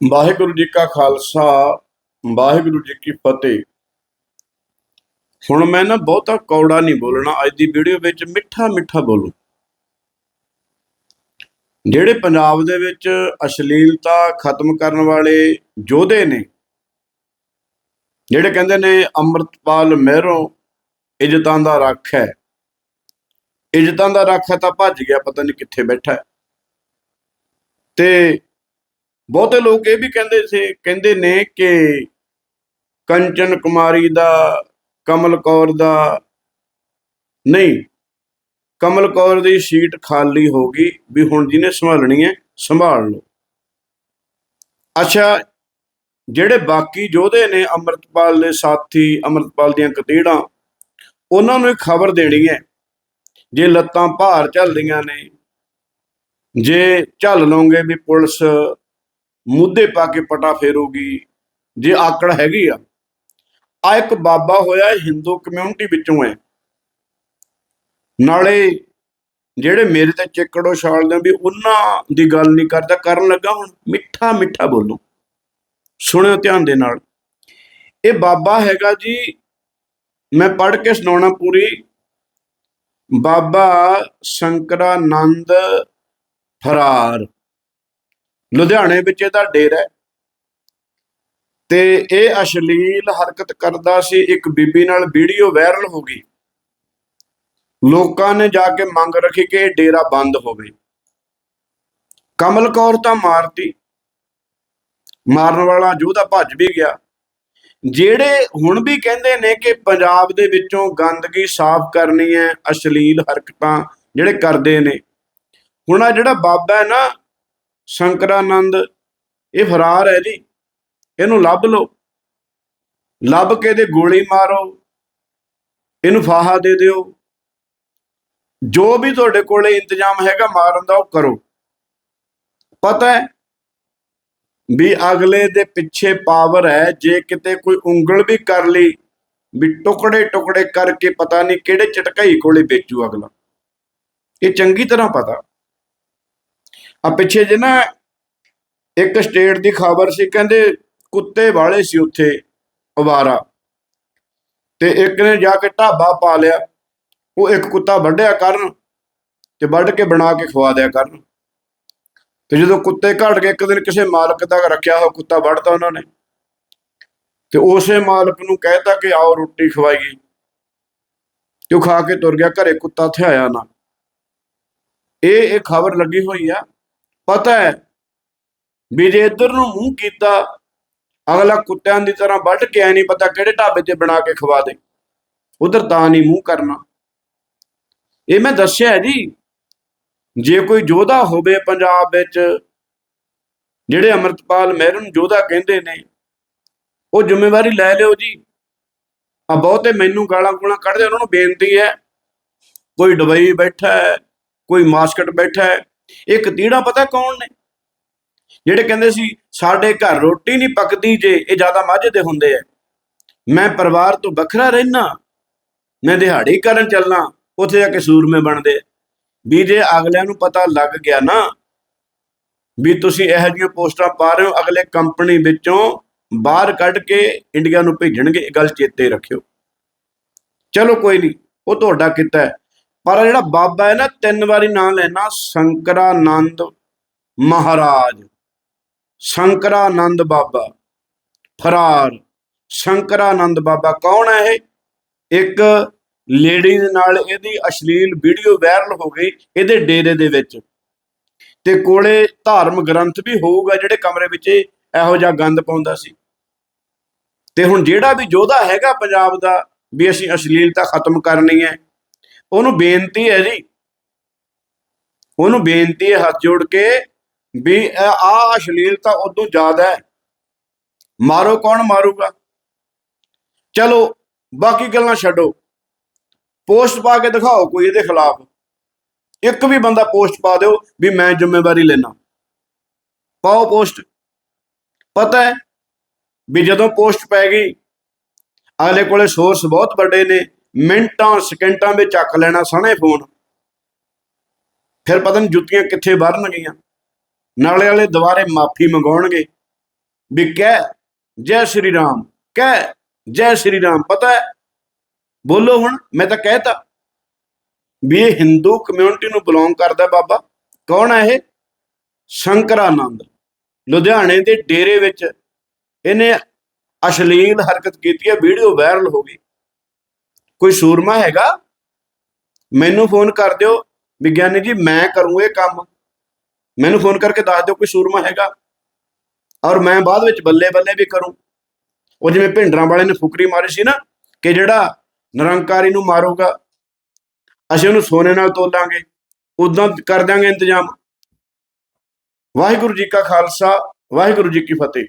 ਵਾਹਿਗੁਰੂ ਜੀ ਕਾ ਖਾਲਸਾ, ਵਾਹਿਗੁਰੂ ਜੀ ਕੀ ਫਤਿਹ। ਹੁਣ ਮੈਂ ਨਾ ਬਹੁਤਾ ਕੌੜਾ ਨਹੀਂ ਬੋਲਣਾ, ਅੱਜ ਦੀ ਵੀਡੀਓ ਵਿੱਚ ਮਿੱਠਾ ਮਿੱਠਾ ਬੋਲੂ। ਜਿਹੜੇ ਪੰਜਾਬ ਦੇ ਵਿੱਚ ਅਸ਼ਲੀਲਤਾ ਖਤਮ ਕਰਨ ਵਾਲੇ ਯੋਧੇ ਨੇ, ਜਿਹੜੇ ਕਹਿੰਦੇ ਨੇ ਅੰਮ੍ਰਿਤਪਾਲ ਮਹਿਰੋਂ ਇੱਜ਼ਤਾਂ ਦਾ ਰੱਖ ਹੈ। ਇੱਜ਼ਤਾਂ ਦਾ ਰੱਖ ਹੈ ਤਾਂ ਭੱਜ ਗਿਆ, ਪਤਾ ਨਹੀਂ ਕਿੱਥੇ ਬੈਠਾ ਹੈ। ਤੇ ਬਹੁਤੇ ਲੋਕ ਇਹ ਵੀ ਕਹਿੰਦੇ ਸੀ, ਕਹਿੰਦੇ ਨੇ ਕਿ ਕੰਚਨ ਕੁਮਾਰੀ ਦਾ, ਕਮਲ ਕੌਰ ਦਾ, ਨਹੀਂ, ਕਮਲ ਕੌਰ ਦੀ ਸੀਟ ਖਾਲੀ ਹੋ ਗਈ ਵੀ ਹੁਣ ਜਿਹਨੇ ਸੰਭਾਲਣੀ ਹੈ, ਸੰਭਾਲ ਲਓ। ਅੱਛਾ, ਜਿਹੜੇ ਬਾਕੀ ਯੋਧੇ ਨੇ ਅੰਮ੍ਰਿਤਪਾਲ ਦੇ ਸਾਥੀ, ਅੰਮ੍ਰਿਤਪਾਲ ਦੀਆਂ ਕਤੀੜਾਂ, ਉਹਨਾਂ ਨੂੰ ਇੱਕ ਖਬਰ ਦੇਣੀ ਹੈ। ਜੇ ਲੱਤਾਂ ਭਾਰ ਚੱਲਦੀਆਂ ਨੇ, ਜੇ ਝੱਲ ਲਓਗੇ ਵੀ ਪੁਲਿਸ ਮੁੱਦੇ ਪਾ ਕੇ ਪਟਾ ਫੇਰੋਗੀ ਜੇ ਆਕੜ ਹੈਗੀ ਆ ਆ ਇੱਕ ਬਾਬਾ ਹੋਇਆ ਹਿੰਦੂ ਕਮਿਊਨਿਟੀ ਵਿੱਚੋਂ ਹੈ। ਨਾਲੇ ਜਿਹੜੇ ਮੇਰੇ ਤੇ ਚਿੱਕੜੋ ਛਾਲਦੇ ਵੀ ਉਹਨਾਂ ਦੀ ਗੱਲ ਨਹੀਂ ਕਰਦਾ, ਕਰਨ ਲੱਗਾ ਹੁਣ ਮਿੱਠਾ ਮਿੱਠਾ ਬੋਲੋ। ਸੁਣਿਓ ਧਿਆਨ ਦੇ ਨਾਲ। ਇਹ ਬਾਬਾ ਹੈਗਾ ਜੀ, ਮੈਂ ਪੜ੍ਹ ਕੇ ਸੁਣਾਉਣਾ ਪੂਰੀ। ਬਾਬਾ ਸ਼ੰਕਰਾਨੰਦ ਫਰਾਰ। ਲੁਧਿਆਣੇ ਵਿੱਚ ਇਹਦਾ ਡੇਰਾ ਤੇ ਇਹ ਅਸ਼ਲੀਲ ਹਰਕਤ ਕਰਦਾ ਸੀ, ਇੱਕ ਬੀਬੀ ਨਾਲ ਵੀਡੀਓ ਵਾਇਰਲ ਹੋ ਗਈ। ਲੋਕਾਂ ਨੇ ਜਾ ਕੇ ਮੰਗ ਰੱਖੀ ਕਿ ਇਹ ਡੇਰਾ ਬੰਦ ਹੋਵੇ। ਕਮਲ ਕੌਰ ਤਾਂ ਮਾਰਤੀ। ਮਾਰਨ ਵਾਲਾ ਯੋਧਾ ਭੱਜ ਵੀ ਗਿਆ। ਜਿਹੜੇ ਹੁਣ ਵੀ ਕਹਿੰਦੇ ਨੇ ਕਿ ਪੰਜਾਬ ਦੇ ਵਿੱਚੋਂ ਗੰਦਗੀ ਸਾਫ਼ ਕਰਨੀ ਹੈ, ਅਸ਼ਲੀਲ ਹਰਕਤਾਂ ਜਿਹੜੇ ਕਰਦੇ ਨੇ। ਹੁਣ ਆ ਜਿਹੜਾ ਬਾਬਾ ਹੈ ਨਾ ਸ਼ੰਕਰਾਨੰਦ, ਇਹ ਫਰਾਰ ਹੈ ਜੀ। ਇਹਨੂੰ ਲੱਭ ਲਓ। ਲੱਭ ਕੇ ਇਹਦੇ ਗੋਲੀ ਮਾਰੋ। ਇਹਨੂੰ ਫਾਹਾ ਦੇ ਦਿਓ। ਜੋ ਵੀ ਤੁਹਾਡੇ ਕੋਲੇ ਇੰਤਜ਼ਾਮ ਹੈਗਾ ਮਾਰਨ ਦਾ, ਉਹ ਕਰੋ। ਪਤਾ ਹੈ ਵੀ ਅਗਲੇ ਦੇ ਪਿੱਛੇ ਪਾਵਰ ਹੈ। ਜੇ ਕਿਤੇ ਕੋਈ ਉਂਗਲ ਵੀ ਕਰ ਲਈ, ਵੀ ਟੁਕੜੇ ਟੁਕੜੇ ਕਰਕੇ ਪਤਾ ਨਹੀਂ ਕਿਹੜੇ ਚਟਕਾਈ ਕੋਲੇ ਵੇਚੂ ਅਗਲਾ। ਇਹ ਚੰਗੀ ਤਰ੍ਹਾਂ ਪਤਾ। ਆ ਪਿੱਛੇ ਜੇ ਨਾ ਇੱਕ ਸਟੇਟ ਦੀ ਖਬਰ ਸੀ, ਕਹਿੰਦੇ ਕੁੱਤੇ ਵਾਲੇ ਸੀ ਉੱਥੇ ਅਵਾਰਾ ਤੇ ਇੱਕ ਨੇ ਜਾ ਕੇ ਢਾਬਾ ਪਾ ਲਿਆ, ਉਹ ਇੱਕ ਕੁੱਤਾ ਵੱਢਿਆ ਕਰਨ ਤੇ ਵੱਢ ਕੇ ਬਣਾ ਕੇ ਖਵਾ ਦਿਆ ਕਰਨ ਤੇ ਜਦੋਂ ਕੁੱਤੇ ਘਟ ਗਏ, ਇੱਕ ਦਿਨ ਕਿਸੇ ਮਾਲਕ ਦਾ ਰੱਖਿਆ ਹੋਇਆ ਕੁੱਤਾ ਵੱਢਤਾ ਉਹਨਾਂ ਨੇ ਤੇ ਉਸੇ ਮਾਲਕ ਨੂੰ ਕਹਿਤਾ ਕਿ ਆਓ ਰੋਟੀ ਖਵਾਈਏ ਤੇ ਉਹ ਖਾ ਕੇ ਤੁਰ ਗਿਆ, ਘਰੇ ਕੁੱਤਾ ਥਿਆਇਆ ਨਾ। ਇਹ ਇਹ ਖਬਰ ਲੱਗੀ ਹੋਈ ਆ ਪਤਾ ਹੈ ਵੀ ਜੇ ਇੱਧਰ ਨੂੰ ਮੂੰਹ ਕੀਤਾ, ਅਗਲਾ ਕੁੱਤਿਆਂ ਦੀ ਤਰ੍ਹਾਂ ਵੱਢ ਕੇ ਐ ਨਹੀਂ ਪਤਾ ਕਿਹੜੇ ਢਾਬੇ ਤੇ ਬਣਾ ਕੇ ਖਵਾ ਦੇ। ਉਧਰ ਤਾਂ ਨਹੀਂ ਮੂੰਹ ਕਰਨਾ। ਇਹ ਮੈਂ ਦੱਸਿਆ ਜੀ, ਜੇ ਕੋਈ ਯੋਧਾ ਹੋਵੇ ਪੰਜਾਬ ਵਿੱਚ, ਜਿਹੜੇ ਅਮਰਤਪਾਲ ਮਹਿਰੂ ਨੂੰ ਯੋਧਾ ਕਹਿੰਦੇ ਨੇ, ਉਹ ਜ਼ਿੰਮੇਵਾਰੀ ਲੈ ਲਿਓ ਜੀ। ਆ ਬਹੁਤੇ ਮੈਨੂੰ ਗਾਲਾਂ ਗੂਲਾਂ ਕੱਢਦੇ, ਉਹਨਾਂ ਨੂੰ ਬੇਨਤੀ ਹੈ, ਕੋਈ ਦੁਬਈ ਬੈਠਾ ਹੈ, ਕੋਈ ਮਾਸਕਟ ਬੈਠਾ ਹੈ ਇਹ ਕਤੀੜਾ ਪਤਾ ਕੌਣ ਨੇ? ਜਿਹੜੇ ਕਹਿੰਦੇ ਸੀ, ਸਾਡੇ ਘਰ ਰੋਟੀ ਨਹੀਂ ਪੱਕਦੀ ਜੇ, ਇਹ ਜ਼ਿਆਦਾ ਮਾਝੇ ਦੇ ਹੁੰਦੇ ਆ। ਮੈਂ ਪਰਿਵਾਰ ਤੋਂ ਵੱਖਰਾ ਰਹਿਣਾ ਮੈਂ ਦਿਹਾੜੀ ਕਰਨ ਚੱਲਣਾ ਉੱਥੇ ਜਾ ਕੇ ਸੂਰਮੇ ਬਣਦੇ ਵੀ ਜੇ ਅਗਲਿਆਂ ਨੂੰ ਪਤਾ ਲੱਗ ਗਿਆ ਨਾ, ਵੀ ਤੁਸੀਂ ਇਹੋ ਜਿਹੀਆਂ ਪੋਸਟਾਂ ਪਾ ਰਹੇ ਹੋ, ਅਗਲੇ ਕੰਪਨੀ ਵਿੱਚੋਂ ਬਾਹਰ ਕੱਢ ਕੇ ਇੰਡੀਆ ਨੂੰ ਭੇਜਣਗੇ, ਇਹ ਗੱਲ ਚੇਤੇ ਰੱਖਿਓ। ਚਲੋ ਕੋਈ ਨਹੀਂ, ਉਹ ਤੁਹਾਡਾ ਕਿੱਤਾ ਪਰ ਜਿਹੜਾ ਬਾਬਾ ਹੈ ਨਾ, ਤਿੰਨ ਵਾਰੀ ਨਾਂ ਲੈਣਾ, ਸ਼ੰਕਰਾਨੰਦ ਮਹਾਰਾਜ। ਸ਼ੰਕਰਾਨੰਦ ਬਾਬਾ, ਫਰਾਰ। ਸ਼ੰਕਰਾਨੰਦ ਬਾਬਾ ਕੌਣ ਹੈ ਇਹ? ਇੱਕ ਲੇਡੀ ਦੇ ਨਾਲ ਇਹਦੀ ਅਸ਼ਲੀਲ ਵੀਡੀਓ ਵਾਇਰਲ ਹੋ ਗਈ ਇਹਦੇ ਡੇਰੇ ਦੇ ਵਿੱਚ। ਤੇ ਕੋਲੇ ਧਾਰਮ ਗ੍ਰੰਥ ਵੀ ਹੋਊਗਾ ਜਿਹੜੇ ਕਮਰੇ ਵਿੱਚ ਇਹੋ ਜਿਹਾ ਗੰਦ ਪਾਉਂਦਾ ਸੀ। ਤੇ ਹੁਣ ਜਿਹੜਾ ਵੀ ਯੋਧਾ ਹੈਗਾ ਪੰਜਾਬ ਦਾ, ਵੀ ਅਸੀਂ ਅਸ਼ਲੀਲਤਾ ਖਤਮ ਕਰਨੀ ਹੈ ਉਹਨੂੰ ਬੇਨਤੀ ਹੈ ਜੀ। ਉਹਨੂੰ ਬੇਨਤੀ ਹੈ ਹੱਥ ਜੋੜ ਕੇ ਵੀ ਆ ਅਸ਼ਲੀਲਤਾ ਉਦੋਂ ਜ਼ਿਆਦਾ ਹੈ। ਮਾਰੋ ਕੌਣ ਮਾਰੂਗਾ? ਚਲੋ, ਬਾਕੀ ਗੱਲਾਂ ਛੱਡੋ। ਪੋਸਟ ਪਾ ਕੇ ਦਿਖਾਓ ਕੋਈ ਇਹਦੇ ਖਿਲਾਫ। ਇੱਕ ਵੀ ਬੰਦਾ ਪੋਸਟ ਪਾ ਦਿਓ ਵੀ ਮੈਂ ਜ਼ਿੰਮੇਵਾਰੀ ਲੈਣਾ ਪਾਓ ਪੋਸਟ। ਪਤਾ ਹੈ ਵੀ ਜਦੋਂ ਪੋਸਟ ਪੈ ਗਈ ਅਗਲੇ ਕੋਲੇ ਸੋਰਸ ਬਹੁਤ ਵੱਡੇ ਨੇ। ਮਿੰਟਾਂ, ਸਕਿੰਟਾਂ ਵਿੱਚ ਚੱਕ ਲੈਣਾ ਸਣੇ ਫੋਨ। ਫਿਰ ਪਤਾ ਨਹੀਂ ਜੁੱਤੀਆਂ ਕਿੱਥੇ ਵਰਨਗੀਆਂ। ਨਾਲੇ ਵਾਲੇ ਦੁਬਾਰੇ ਮਾਫੀ ਮੰਗਾਉਣਗੇ। ਵੀ ਕਹਿ, ਜੈ ਸ਼੍ਰੀ ਰਾਮ, ਕਹਿ, ਜੈ ਸ਼੍ਰੀ ਰਾਮ, ਪਤਾ ਹੈ? ਬੋਲੋ ਹੁਣ, ਮੈਂ ਤਾਂ ਕਹਿਤਾ। ਵੀ ਇਹ ਹਿੰਦੂ ਕਮਿਊਨਿਟੀ ਨੂੰ ਬਿਲੋਂਗ ਕਰਦਾ ਬਾਬਾ। ਕੌਣ ਹੈ ਇਹ? ਸ਼ੰਕਰਾਨੰਦ। ਲੁਧਿਆਣੇ ਦੇ ਡੇਰੇ ਵਿੱਚ ਇਹਨੇ ਅਸ਼ਲੀਲ ਹਰਕਤ ਕੀਤੀ ਹੈ, ਵੀਡੀਓ ਵਾਇਰਲ ਹੋ ਗਈ। ਕੋਈ ਸੂਰਮਾ ਹੈਗਾ? ਮੈਨੂੰ ਫੋਨ ਕਰ ਦਿਓ। ਵਿਗਿਆਨੀ ਜੀ, ਮੈਂ ਕਰੂੰ ਇਹ ਕੰਮ। ਮੈਨੂੰ ਫੋਨ ਕਰਕੇ ਦੱਸ ਦਿਓ ਕੋਈ ਸੂਰਮਾ ਹੈਗਾ? ਔਰ ਮੈਂ ਬਾਅਦ ਵਿੱਚ ਬੱਲੇ ਬੱਲੇ ਵੀ ਕਰੂੰ। ਉਹ ਜਿਵੇਂ ਭਿੰਡਰਾਂ ਵਾਲੇ ਨੇ ਫੁਕਰੀ ਮਾਰੀ ਸੀ ਨਾ, ਕਿ ਜਿਹੜਾ ਨਿਰੰਕਾਰੀ ਨੂੰ ਮਾਰੂਗਾ, ਅਸੀਂ ਉਹਨੂੰ ਸੋਨੇ ਨਾਲ ਤੋਲਾਂਗੇ। ਉਦਾਂ ਕਰ ਦਾਂਗੇ ਇੰਤਜ਼ਾਮ। ਵਾਹਿਗੁਰੂ ਜੀ ਕਾ ਖਾਲਸਾ, ਵਾਹਿਗੁਰੂ ਜੀ ਕੀ ਫਤਿਹ।